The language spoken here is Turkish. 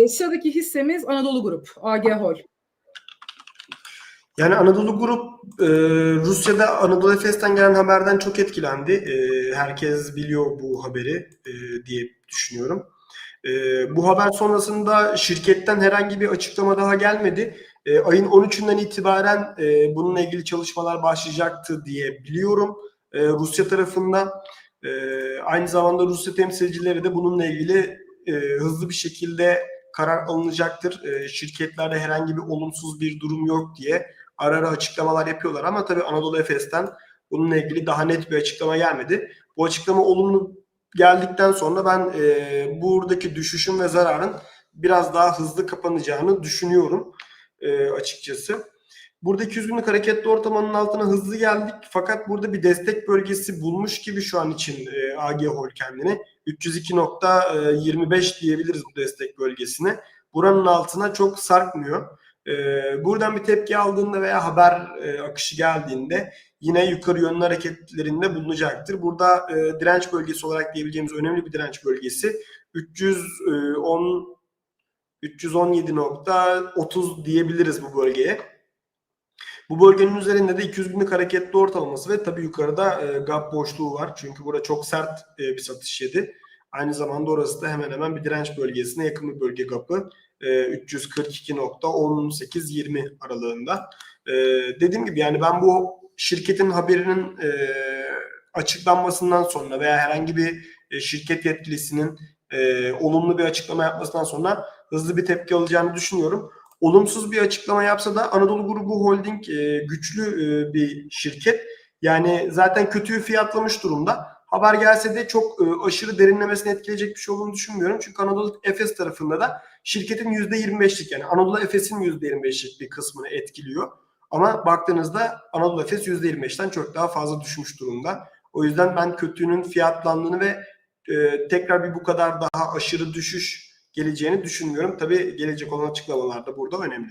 E, Sıradaki hissemiz Anadolu Grup, AG Hol. Yani Anadolu Grup e, Rusya'da Anadolu Efes'ten gelen haberden çok etkilendi. E, herkes biliyor bu haberi e, diye düşünüyorum. E, bu haber sonrasında şirketten herhangi bir açıklama daha gelmedi. E, ayın 13'ünden itibaren e, bununla ilgili çalışmalar başlayacaktı diye biliyorum. E, Rusya tarafında e, aynı zamanda Rusya temsilcileri de bununla ilgili e, hızlı bir şekilde karar alınacaktır. E, şirketlerde herhangi bir olumsuz bir durum yok diye ara ara açıklamalar yapıyorlar ama tabii Anadolu Efes'ten bununla ilgili daha net bir açıklama gelmedi. Bu açıklama olumlu geldikten sonra ben e, buradaki düşüşün ve zararın biraz daha hızlı kapanacağını düşünüyorum e, açıkçası. Burada 200 günlük hareketli ortalamanın altına hızlı geldik fakat burada bir destek bölgesi bulmuş gibi şu an için e, AG Hol kendini. 302.25 diyebiliriz bu destek bölgesine. Buranın altına çok sarkmıyor. E, buradan bir tepki aldığında veya haber e, akışı geldiğinde yine yukarı yönlü hareketlerinde bulunacaktır. Burada e, direnç bölgesi olarak diyebileceğimiz önemli bir direnç bölgesi 310 317.30 diyebiliriz bu bölgeye. Bu bölgenin üzerinde de 200 günlük hareketli ortalaması ve tabii yukarıda e, gap boşluğu var. Çünkü burada çok sert e, bir satış yedi. Aynı zamanda orası da hemen hemen bir direnç bölgesine yakın bir bölge gapı. E, 342.18-20 aralığında. E, dediğim gibi yani ben bu şirketin haberinin e, açıklanmasından sonra veya herhangi bir e, şirket yetkilisinin e, olumlu bir açıklama yapmasından sonra hızlı bir tepki alacağını düşünüyorum. Olumsuz bir açıklama yapsa da Anadolu Grubu Holding e, güçlü e, bir şirket. Yani zaten kötüyü fiyatlamış durumda. Haber gelse de çok e, aşırı derinlemesine etkileyecek bir şey olduğunu düşünmüyorum. Çünkü Anadolu Efes tarafında da şirketin %25'lik yani Anadolu Efes'in %25'lik bir kısmını etkiliyor. Ama baktığınızda Anadolu Efes %25'ten çok daha fazla düşmüş durumda. O yüzden ben kötüğünün fiyatlandığını ve e, tekrar bir bu kadar daha aşırı düşüş geleceğini düşünmüyorum. Tabii gelecek olan açıklamalar da burada önemli.